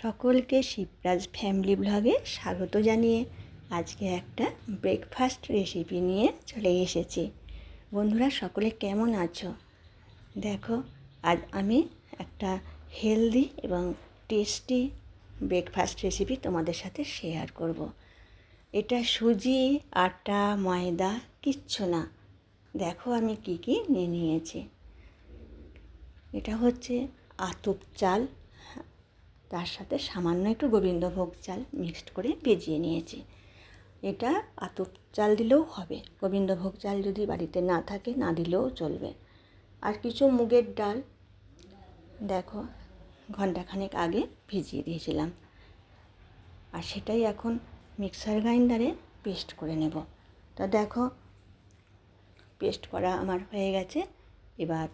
সকলকে শিবরাজ ফ্যামিলি ব্লগে স্বাগত জানিয়ে আজকে একটা ব্রেকফাস্ট রেসিপি নিয়ে চলে এসেছি। বন্ধুরা, সকলে কেমন আছো? দেখো, আজ আমি একটা হেলদি এবং টেস্টি ব্রেকফাস্ট রেসিপি তোমাদের সাথে শেয়ার করব। এটা সুজি, আটা, ময়দা, কিচ্ছু না। দেখো আমি কি কি নিয়ে নিয়েছি। এটা হচ্ছে আতপ চাল তার সাথে সামান্য একটু গোবিন্দভোগ চাল মিক্সড করে ভেজিয়ে নিয়েছি। এটা আতপ চাল দিলেও হবে। গোবিন্দভোগ চাল যদি বাড়িতে না থাকে, না দিলেও চলবে। আর কিছু মুগের ডাল, দেখো ঘন্টাখানেক আগে ভিজিয়ে দিয়েছিলাম। আর সেটাই এখন মিক্সার গ্রাইন্ডারে পেস্ট করে নেব। তা দেখো, পেস্ট করা আমার হয়ে গেছে। এবার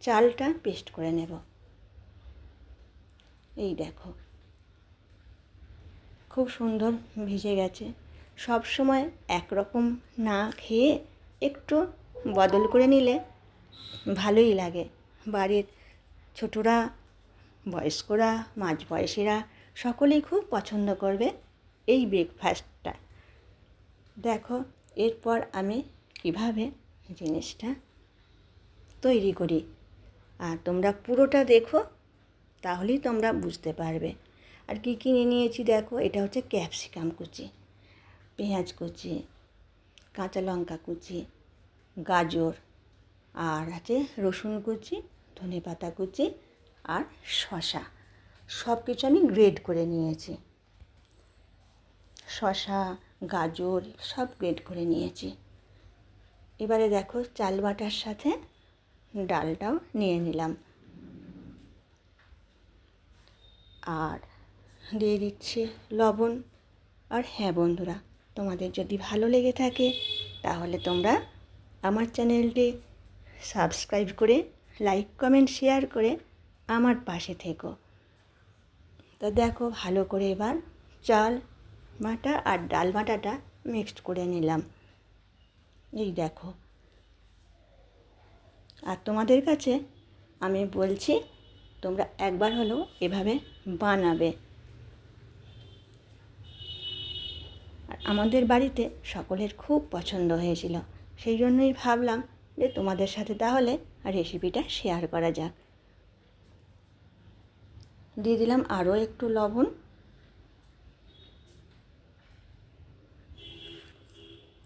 চালটা পেস্ট করে নেব। এই দেখো। খুব সুন্দর ভিজে গেছে। সব সময় একরকম না খেয়ে একটু বদল করে নিলে ভালোই লাগে। বাড়ির ছোটরা, বয়স্করা, মাঝ বয়সীরা সকলেই খুব পছন্দ করবে এই ব্রেকফাস্টটা দেখো, এরপর আমি কীভাবে জিনিসটা তৈরি করি। আর তোমরা পুরোটা দেখো তাহলেই তোমরা বুঝতে পারবে। আর কী কী নিয়ে নিয়েছি দেখো, এটা হচ্ছে ক্যাপসিকাম কুচি, পেঁয়াজ কুচি, কাঁচা লঙ্কা কুচি, গাজর, আর আছে রসুন কুচি, ধনে পাতা কুচি আর শশা সব কিছু আমি গ্রেড করে নিয়েছি। শশা গাজর সব গ্রেড করে নিয়েছি। এবারে দেখো চাল বাটার সাথে ডালটাও নিয়ে নিলাম। আর দিয়ে দিচ্ছি লবণ। আর হ্যাঁ বন্ধুরা, তোমাদের যদি ভালো লেগে থাকে, তাহলে তোমরা আমার চ্যানেলটি সাবস্ক্রাইব করে, লাইক, কমেন্ট, শেয়ার করে আমার পাশে থেকো। তো দেখো, ভালো করে এবার চাল বাটা আর ডাল বাটাটা মিক্সড করে নিলাম। এই দেখো। আর তোমাদের কাছে আমি বলছি তোমরা একবার হলেও এভাবে বানাবে। আর আমাদের বাড়িতে সকলের খুব পছন্দ হয়েছিল। সেই জন্যই ভাবলাম যে তোমাদের সাথে তাহলে রেসিপিটা শেয়ার করা যাক। দিয়ে দিলাম আরও একটু লবণ।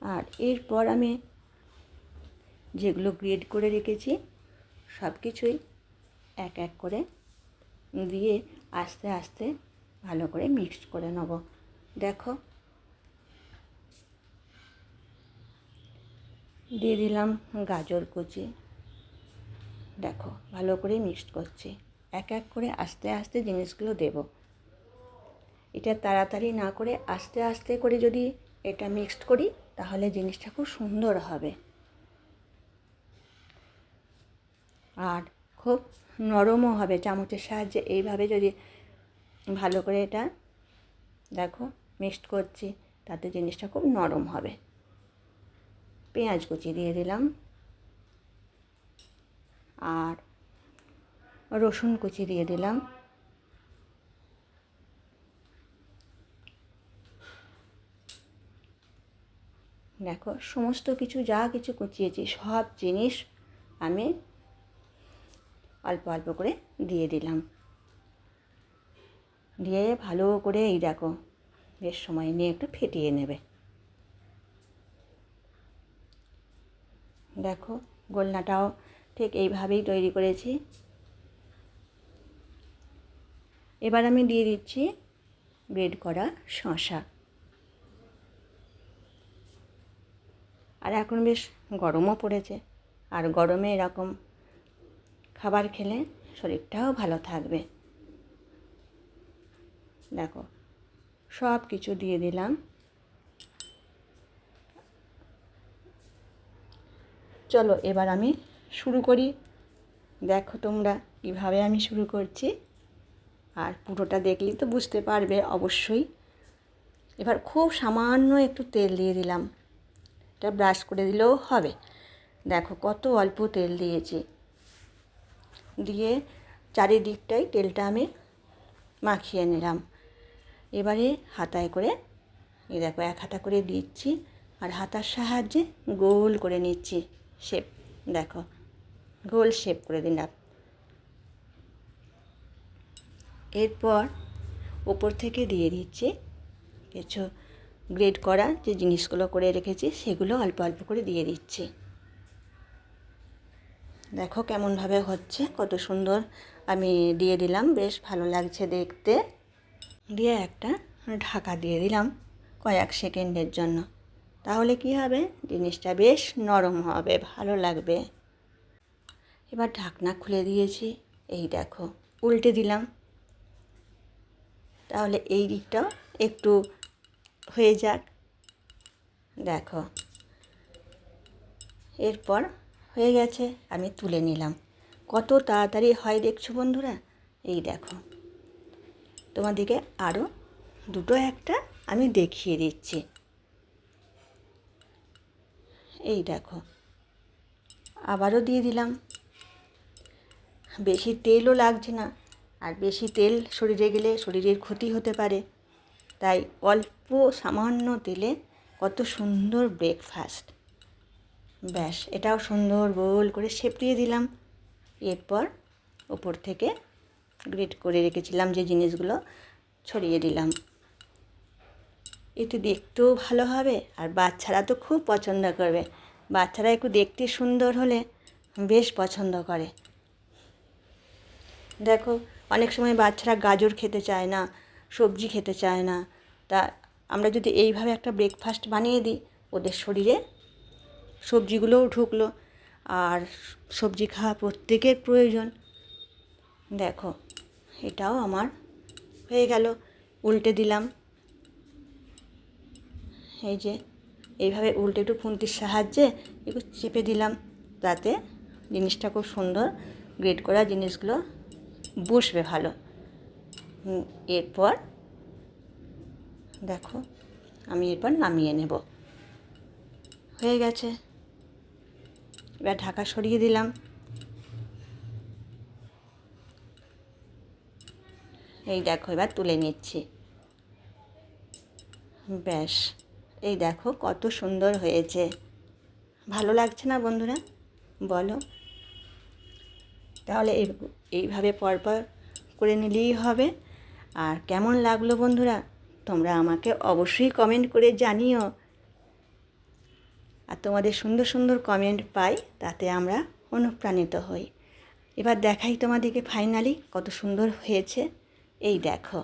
আর এরপর আমি যেগুলো গ্রেড করে রেখেছি সব কিছুই এক এক করে দিয়ে আস্তে আস্তে ভালো করে মিক্সড করে নেব। দেখো। দিয়ে দিলাম গাজর কুচি। দেখো, ভালো করে মিক্সড করছি। এক এক করে আস্তে আস্তে জিনিসগুলো দেব। এটা তাড়াতাড়ি না করে আস্তে আস্তে করে যদি এটা মিক্সড করি, তাহলে জিনিসটা খুব সুন্দর হবে। আর খুব নরমও হবে চামচের সাহায্যে। এইভাবে যদি ভালো করে এটা দেখো, মিক্সড করছি, তাতে জিনিসটা খুব নরম হবে। পেঁয়াজ কুচি দিয়ে দিলাম। আর রসুন কুচি দিয়ে দিলাম। দেখো, সমস্ত কিছু যা কিছু কুচিয়েছি, সব জিনিস আমি অল্প অল্প করে দিয়ে দিলাম। দিয়ে ভালো করে এই দেখো, বেশ সময় নিয়ে একটু ফেটিয়ে নেবে। দেখো, গোলনাটাও ঠিক এইভাবেই তৈরি করেছি। এবার আমি দিয়ে দিচ্ছি গ্রেড করা শশা আর এখন বেশ গরমও পড়েছে, আর গরমে এরকম খাবার খেলে শরীরটাও ভালো থাকবে। দেখো সব কিছু দিয়ে দিলাম। চলো, এবার আমি শুরু করি। দেখো তোমরা কীভাবে আমি শুরু করছি। আর পুরোটা দেখলেই তো বুঝতে পারবে অবশ্যই। এবার খুব সামান্য একটু তেল দিয়ে দিলাম। এটা ব্রাশ করে দিলেও হবে। দেখো, কত অল্প তেল দিয়েছি। দিয়ে চারিদিকটাই তেলটা আমি মাখিয়ে নিলাম। এবারে হাতায় করে এ দেখো এক হাতা করে দিচ্ছি আর হাতার সাহায্যে গোল করে নিচ্ছি শেপ দেখো, গোল শেপ করে দিলাম। এরপর ওপর থেকে দিয়ে দিচ্ছি কিছু গ্রেড করা যে জিনিসগুলো করে রেখেছি সেগুলো অল্প অল্প করে দিয়ে দিচ্ছি। দেখো কেমনভাবে হচ্ছে, কত সুন্দর আমি দিয়ে দিলাম, বেশ ভালো লাগছে দেখতে। দিয়ে একটা ঢাকা দিয়ে দিলাম কয়েক সেকেন্ডের জন্য। তাহলে কি হবে? জিনিসটা বেশ নরম হবে, ভালো লাগবে। এবার ঢাকনা খুলে দিয়েছি, এই দেখো, উল্টে দিলাম। তাহলে এই দিকটাও একটু হয়ে যাক। দেখো, এরপর হয়ে গেছে, আমি তুলে নিলাম। কত তাড়াতাড়ি হয় দেখছ বন্ধুরা? এই দেখো। তোমাদেরকে আরও দুটো একটা আমি দেখিয়ে দিচ্ছি। এই দেখো, আবারও দিয়ে দিলাম। বেশি তেলও লাগছে না, আর বেশি তেল শরীরে গেলে শরীরের ক্ষতি হতে পারে। তাই অল্প সামান্য তেলে কত সুন্দর ব্রেকফাস্ট ব্যাস, এটাও সুন্দর গোল করে শেপ দিয়ে দিলাম। এরপর ওপর থেকে গ্রেট করে রেখেছিলাম যে জিনিসগুলো, ছড়িয়ে দিলাম। এতে দেখতেও ভালো হবে, আর বাচ্চারা তো খুব পছন্দ করবে। বাচ্চারা একটু দেখতে সুন্দর হলে বেশ পছন্দ করে। দেখো, অনেক সময় বাচ্চারা গাজর খেতে চায় না, সবজি খেতে চায় না। তা আমরা যদি এইভাবে একটা ব্রেকফাস্ট বানিয়ে দিই, ওদের শরীরে সবজিগুলোও ঢুকলো। আর সবজি খাওয়া প্রত্যেকের প্রয়োজন। দেখো, এটাও আমার হয়ে গেল। উল্টে দিলাম। এই যে, এইভাবে উল্টে একটু খুন্তির সাহায্যে একটু চেপে দিলাম তাতে জিনিসটা খুব সুন্দর গ্রেড করা জিনিসগুলো বসবে ভালো। এরপর দেখো, আমি এরপর নামিয়ে নেব। হয়ে গেছে। এবার ঢাকা সরিয়ে দিলাম। এই দেখো, এবার তুলে নিচ্ছি। ব্যাস, এই দেখো কত সুন্দর হয়েছে। ভালো লাগছে না বন্ধুরা? বলো। তাহলে এই এইভাবে পরপর করে নিলেই হবে। আর কেমন লাগল বন্ধুরা? তোমরা আমাকে অবশ্যই কমেন্ট করে জানিও। আর তোমাদের সুন্দর সুন্দর কমেন্ট পাই, তাতে আমরা অনুপ্রাণিত হই। এবার দেখাই তোমাদেরকে ফাইনালি কত সুন্দর হয়েছে। এই দেখো,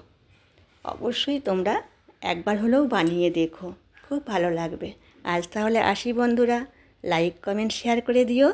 অবশ্যই তোমরা একবার হলেও বানিয়ে দেখো, খুব ভালো লাগবে। আজ তাহলে আসি বন্ধুরা লাইক কমেন্ট শেয়ার করে দিও।